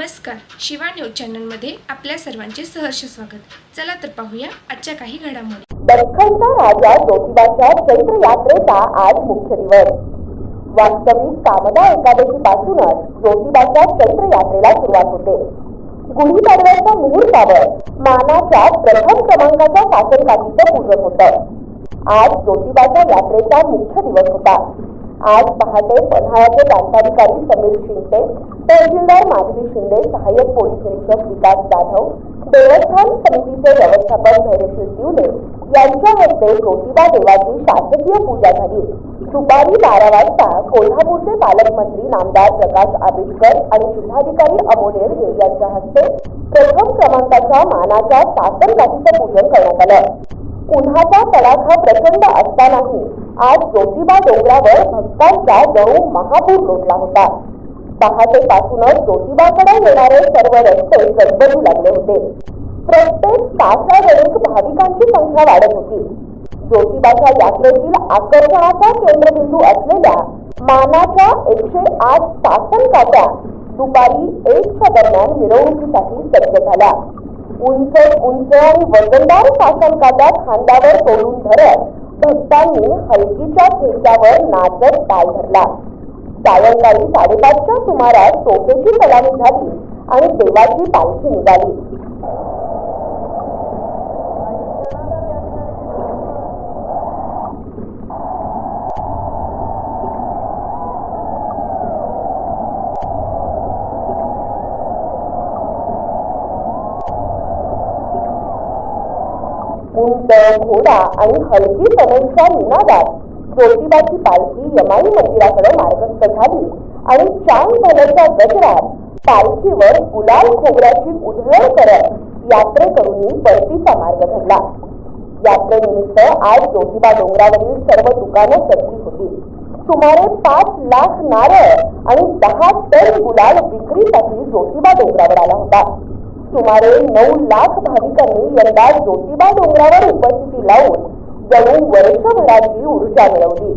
नमस्कार शिवा न्यूज चॅनलमध्ये आपल्या सर्वांचे सहर्ष स्वागत. चला तर पाहूया आजच्या काही घडामोडी. दख्खनचा राजा ज्योतिबाच्या चैत्र यात्रेचा आज मुख्य दिवस. वास्तविक कामदा एकादशी पासूनच ज्योतिबाच्या चैत्र यात्रेला सुरुवात होते. गुढीपाडव्याच्या मुहूर्तावर मानाच्या प्रथम क्रमांकाच्या सासनकाठीचं पूजन होतं. आज ज्योतिबाच्या यात्रेचा मुख्य दिवस होता. आज पहाटे पन्हाळ्याचे प्रांताधिकारी समीर शिंदे तहसीलदार माधवी शिंदे सहाय्यक पोलीस निरीक्षक विकास जाधव देवस्थान समितीचे व्यवस्थापक धैर्यशील दिवले. यांच्या हस्ते ज्योतिबा देवाची शासकीय पूजा झाली. दुपारी बारा वाजता कोल्हापूरचे पालकमंत्री नामदार प्रकाश आंबेडकर आणि जिल्हाधिकारी अमोल येडगे यांच्या हस्ते प्रथम क्रमांकाच्या मानाच्या साखर काठीचं पूजन करण्यात आलं. उन्हाचा तडाखा प्रचंड असतानाही आज ज्योतिबा डोंगरावर भक्तांचा जणू महापूर लोटला होता. पहाटेपासूनच ज्योतिबाकडे येणारे सर्व रस्ते गडबडू लागले होते. प्रत्येक तासागणिक भाविकांची संख्या वाढत होती. ज्योतिबाच्या यात्रेतील आकर्षणाचा केंद्रबिंदू असलेल्या मानाच्या एकशे आठ सासन काट्या दुपारी एकच्या दरम्यान मिरवणुकीसाठी सज्ज झाल्या. उंच उंच आणि वजनदार सासन काट्या खांद्यावर तोडून धरत भक्तांनी हलकीच्या ठेक्यावर नाचत पाय धरला. सायंकाळी साडेपाचच्या सुमारास तोफेची सलामी झाली आणि देवाची पालखी निघाली. उंच घोडा आणि हलकी तनूच्या निनादात ज्योतिबाची पालखी यमाई मंदिराकडे मार्गस्थ झाली आणि चांग भल्याच्या गजरात पालखीवर गुलाल खोबऱ्याची उधळण करत यात्रेकरूंनी परतीचा मार्ग धरला यात्रेनिमित्त आज ज्योतिबा डोंगरावरील सर्व दुकानं सजली होती सुमारे पाच लाख नारळ आणि दहा टन गुलाल विक्रीसाठी ज्योतिबा डोंगरावर आला होता सुमारे नऊ लाख भाविकांनी यंदा ज्योतिबा डोंगरावर उपस्थिती लावून जणू वर्षभराची ऊर्जा मिळवली.